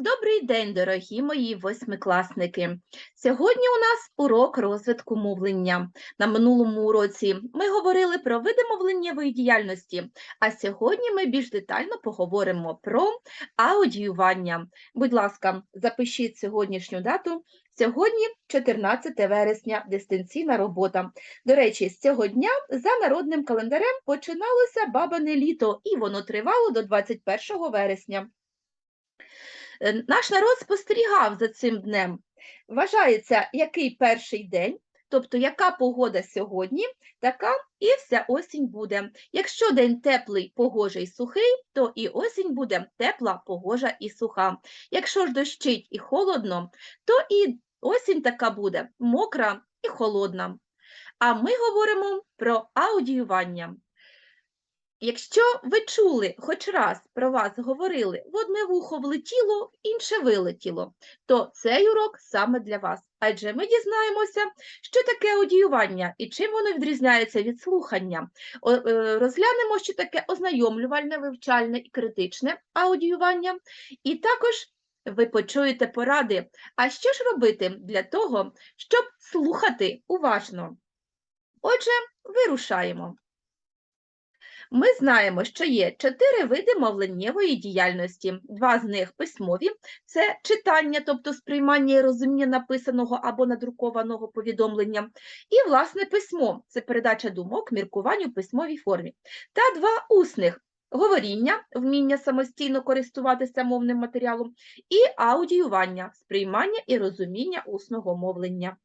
Добрий день, дорогі мої восьмикласники. Сьогодні у нас урок розвитку мовлення. На минулому уроці ми говорили про види мовленнєвої діяльності, а сьогодні ми більш детально поговоримо про аудіювання. Будь ласка, запишіть сьогоднішню дату. Сьогодні 14 вересня, дистанційна робота. До речі, з цього дня за народним календарем починалося бабине літо, і воно тривало до 21 вересня. Е, Наш народ спостерігав за цим днем. Вважається, який перший день, тобто яка погода сьогодні, така і вся осінь буде. Якщо день теплий, погожий, сухий, то і осінь буде тепла, погожа і суха. Якщо ж дощить і холодно, то і осінь така буде мокра і холодна. А ми говоримо про аудіювання. Якщо ви чули, хоч раз про вас говорили, в одне вухо влетіло, інше вилетіло, то цей урок саме для вас. Адже ми дізнаємося, що таке аудіювання і чим воно відрізняється від слухання. Е, Розглянемо, що таке ознайомлювальне, вивчальне і критичне аудіювання. І також ви почуєте поради. А що ж робити для того, щоб слухати уважно? Отже, вирушаємо. Ми знаємо, що є чотири види мовленнєвої діяльності. Два з них письмові це читання, тобто сприймання і розуміння написаного або надрукованого повідомлення, і власне письмо це передача думок, міркувань у письмовій формі. Та два усних говоріння, вміння самостійно користуватися мовним матеріалом, і аудіювання, сприймання і розуміння усного мовлення.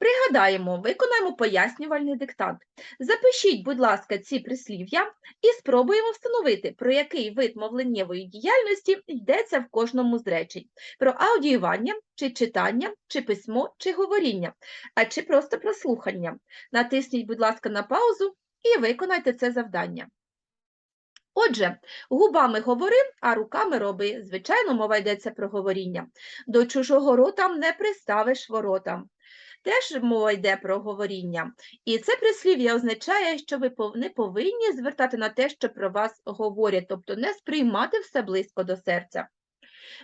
Пригадаємо, виконаємо пояснювальний диктант. Запишіть, будь ласка, ці прислів'я і спробуємо встановити, про який вид мовленнєвої діяльності йдеться в кожному з речень. Про аудіювання, чи читання, чи письмо, чи говоріння, а чи просто про слухання. Натисніть, будь ласка, на паузу і виконайте це завдання. Отже, губами говори, а руками роби. Звичайно, мова йдеться про говоріння. До чужого рота не приставиш ворота теж мова йде про говоріння. І це прислів'я означає, що ви не повинні звертати на те, що про вас говорять, тобто не сприймати все близько до серця.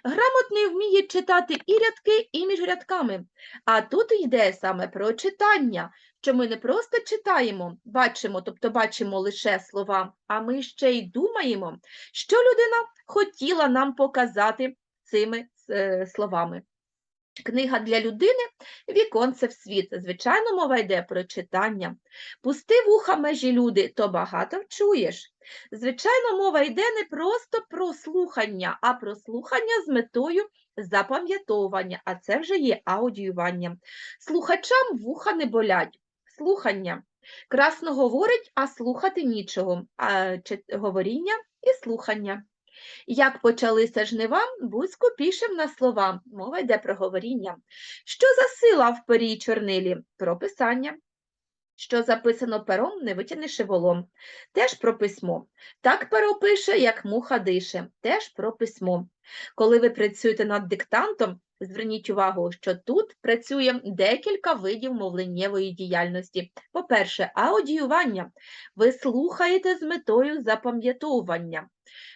Грамотний вміє читати і рядки, і між рядками. А тут йде саме про читання, що ми не просто читаємо, бачимо, тобто бачимо лише слова, а ми ще й думаємо, що людина хотіла нам показати цими е, словами. Книга для людини віконце в світ. Звичайно, мова йде про читання. Пусти вуха межі люди, то багато вчуєш. Звичайно, мова йде не просто про слухання, а про слухання з метою запам'ятовування, а це вже є аудіювання. Слухачам вуха не болять. Слухання. Красно говорить, а слухати нічого. А говоріння і слухання. Як почалися жнива, Буцько пішем на слова. Мова йде про говоріння. Що за сила в пері чорнилі? Про писання. Що записано пером, не витягнеш волом. Теж про письмо. Так перо пише, як муха дише. Теж про письмо. Коли ви працюєте над диктантом, зверніть увагу, що тут працює декілька видів мовленнєвої діяльності. По-перше, аудіювання. Ви слухаєте з метою запам'ятовування.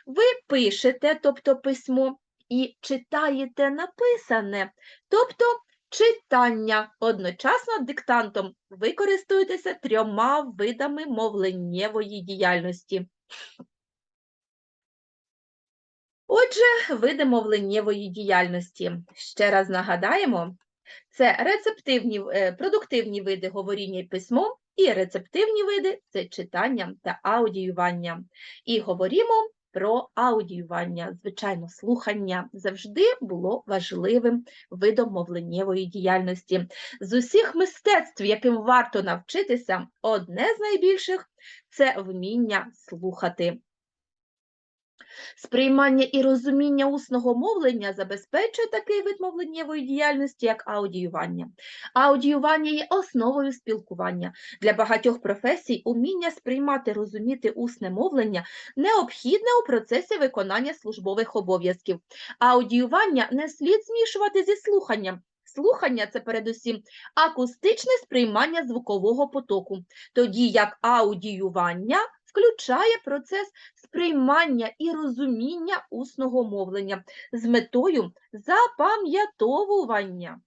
Ви пишете, тобто письмо, і читаєте написане, тобто читання. Одночасно диктантом ви користуєтеся трьома видами мовленнєвої діяльності. Отже, види мовленнєвої діяльності. Ще раз нагадаємо, це рецептивні, е, продуктивні види говоріння і письмо, і рецептивні види це читання та аудіювання. І говоримо про аудіювання. Звичайно, слухання завжди було важливим видом мовленнєвої діяльності. З усіх мистецтв, яким варто навчитися, одне з найбільших це вміння слухати. Сприймання і розуміння усного мовлення забезпечує такий вид мовленнєвої діяльності, як аудіювання. Аудіювання є основою спілкування. Для багатьох професій уміння сприймати, розуміти усне мовлення необхідне у процесі виконання службових обов'язків. Аудіювання не слід змішувати зі слуханням. Слухання це передусім акустичне сприймання звукового потоку, тоді як аудіювання включає процес сприймання і розуміння усного мовлення з метою запам'ятовування.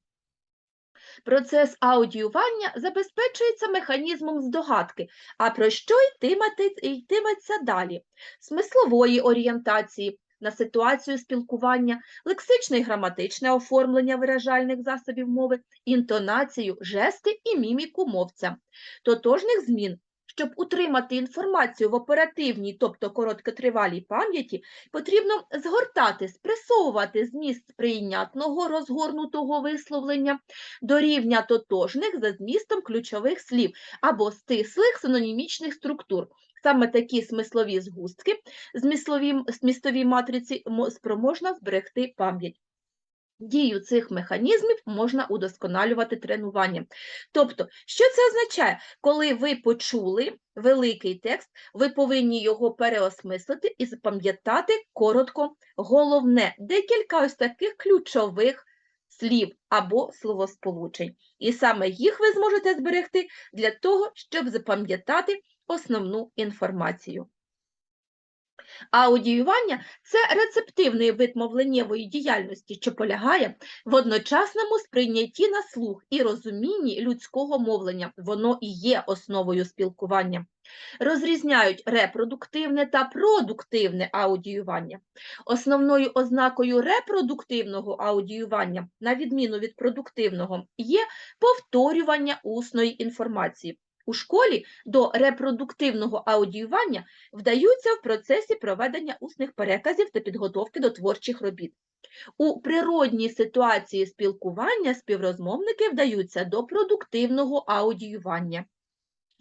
Процес аудіювання забезпечується механізмом здогадки, а про що йтиметься далі? Смислової орієнтації на ситуацію спілкування, лексичне і граматичне оформлення виражальних засобів мови, інтонацію, жести і міміку мовця, тотожних змін. Щоб утримати інформацію в оперативній, тобто короткотривалій пам'яті, потрібно згортати, спресовувати зміст сприйнятного розгорнутого висловлення до рівня тотожних за змістом ключових слів або стислих синонімічних структур. Саме такі смислові згустки, змістові матриці спроможна зберегти пам'ять. Дію цих механізмів можна удосконалювати тренуванням. Тобто, що це означає? Коли ви почули великий текст, ви повинні його переосмислити і запам'ятати коротко головне, декілька ось таких ключових слів або словосполучень. І саме їх ви зможете зберегти для того, щоб запам'ятати основну інформацію. Аудіювання – це рецептивний вид мовленнєвої діяльності, що полягає в одночасному сприйнятті на слух і розумінні людського мовлення. Воно і є основою спілкування. Розрізняють репродуктивне та продуктивне аудіювання. Основною ознакою репродуктивного аудіювання, на відміну від продуктивного, є повторювання усної інформації. У школі до репродуктивного аудіювання вдаються в процесі проведення усних переказів та підготовки до творчих робіт. У природній ситуації спілкування співрозмовники вдаються до продуктивного аудіювання.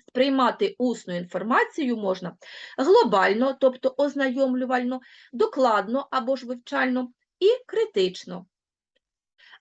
Сприймати усну інформацію можна глобально, тобто ознайомлювально, докладно або ж вивчально, і критично.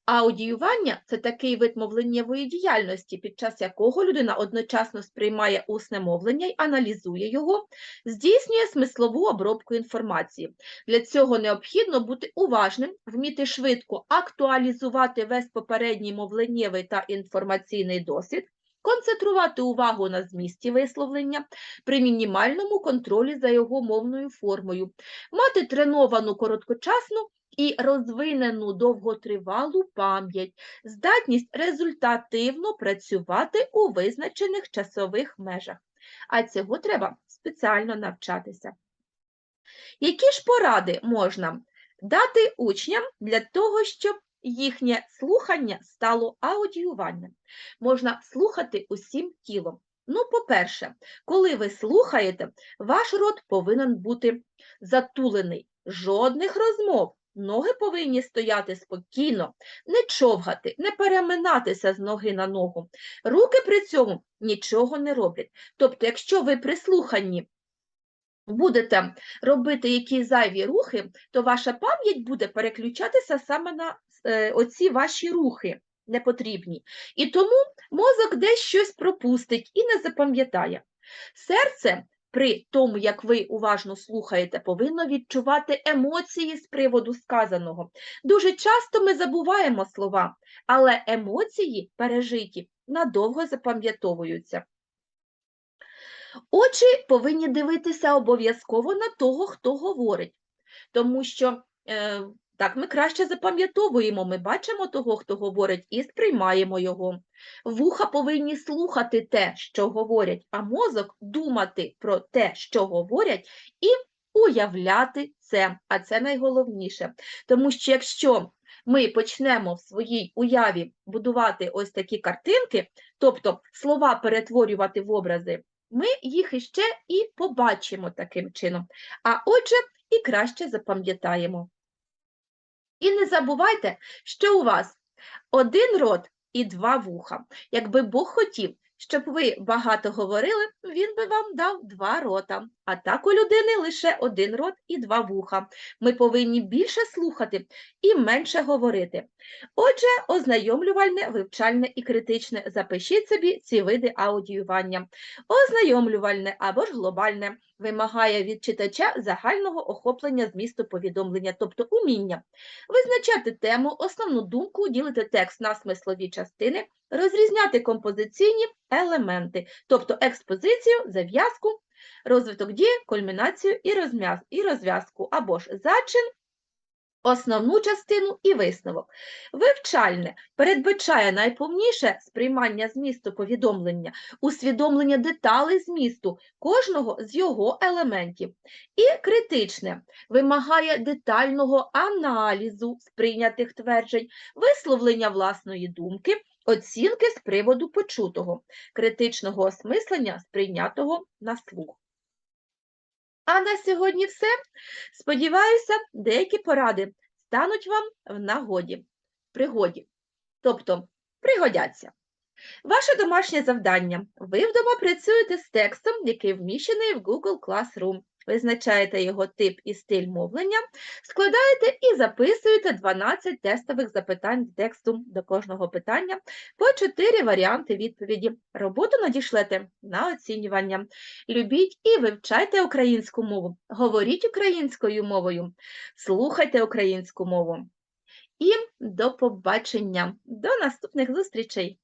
Аудіювання – це такий вид мовленнєвої діяльності, під час якого людина одночасно сприймає усне мовлення й аналізує його, здійснює смислову обробку інформації. Для цього необхідно бути уважним, вміти швидко актуалізувати весь попередній мовленнєвий та інформаційний досвід, концентрувати увагу на змісті висловлення при мінімальному контролі за його мовною формою, мати треновану короткочасну і розвинену довготривалу пам'ять, здатність результативно працювати у визначених часових межах. А цього треба спеціально навчатися. Які ж поради можна дати учням для того, щоб їхнє слухання стало аудіюванням? Можна слухати усім тілом. Ну, по-перше, коли ви слухаєте, ваш рот повинен бути затулений. Жодних розмов. Ноги повинні стояти спокійно, не човгати, не переминатися з ноги на ногу. Руки при цьому нічого не роблять. Тобто, якщо ви при слуханні будете робити якісь зайві рухи, то ваша пам'ять буде переключатися саме на оці ваші рухи непотрібні. І тому мозок десь щось пропустить і не запам'ятає. Серце при тому, як ви уважно слухаєте, повинно відчувати емоції з приводу сказаного. Дуже часто ми забуваємо слова, але емоції пережиті надовго запам'ятовуються. Очі повинні дивитися обов'язково на того, хто говорить, тому що е, так ми краще запам'ятовуємо, ми бачимо того, хто говорить, і сприймаємо його. Вуха повинні слухати те, що говорять, а мозок думати про те, що говорять, і уявляти це. А це найголовніше. Тому що якщо ми почнемо в своїй уяві будувати ось такі картинки, тобто слова перетворювати в образи, ми їх іще і побачимо таким чином. А отже, і краще запам'ятаємо. І не забувайте, що у вас один рот і два вуха. Якби Бог хотів, щоб ви багато говорили, він би вам дав два рота. А так у людини лише один рот і два вуха. Ми повинні більше слухати і менше говорити. Отже, ознайомлювальне, вивчальне і критичне. Запишіть собі ці види аудіювання. Ознайомлювальне або ж глобальне вимагає від читача загального охоплення змісту повідомлення, тобто уміння. Визначати тему, основну думку, ділити текст на смислові частини, розрізняти композиційні елементи, тобто експозицію, зав'язку, розвиток дії, кульмінацію і, розв'язку, або ж зачин, основну частину і висновок. Вивчальне передбачає найповніше сприймання змісту повідомлення, усвідомлення деталей змісту кожного з його елементів. І критичне вимагає детального аналізу сприйнятих тверджень, висловлення власної думки, оцінки з приводу почутого, критичного осмислення сприйнятого на слух. А на сьогодні все. Сподіваюся, деякі поради стануть вам в нагоді, пригоді, тобто пригодяться. Ваше домашнє завдання. Ви вдома працюєте з текстом, який вміщений в Google Classroom. Визначаєте його тип і стиль мовлення, складаєте і записуєте 12 тестових запитань тексту до кожного питання по 4 варіанти відповіді. Роботу надішлете на оцінювання. Любіть і вивчайте українську мову. Говоріть українською мовою, слухайте українську мову. І до побачення, до наступних зустрічей!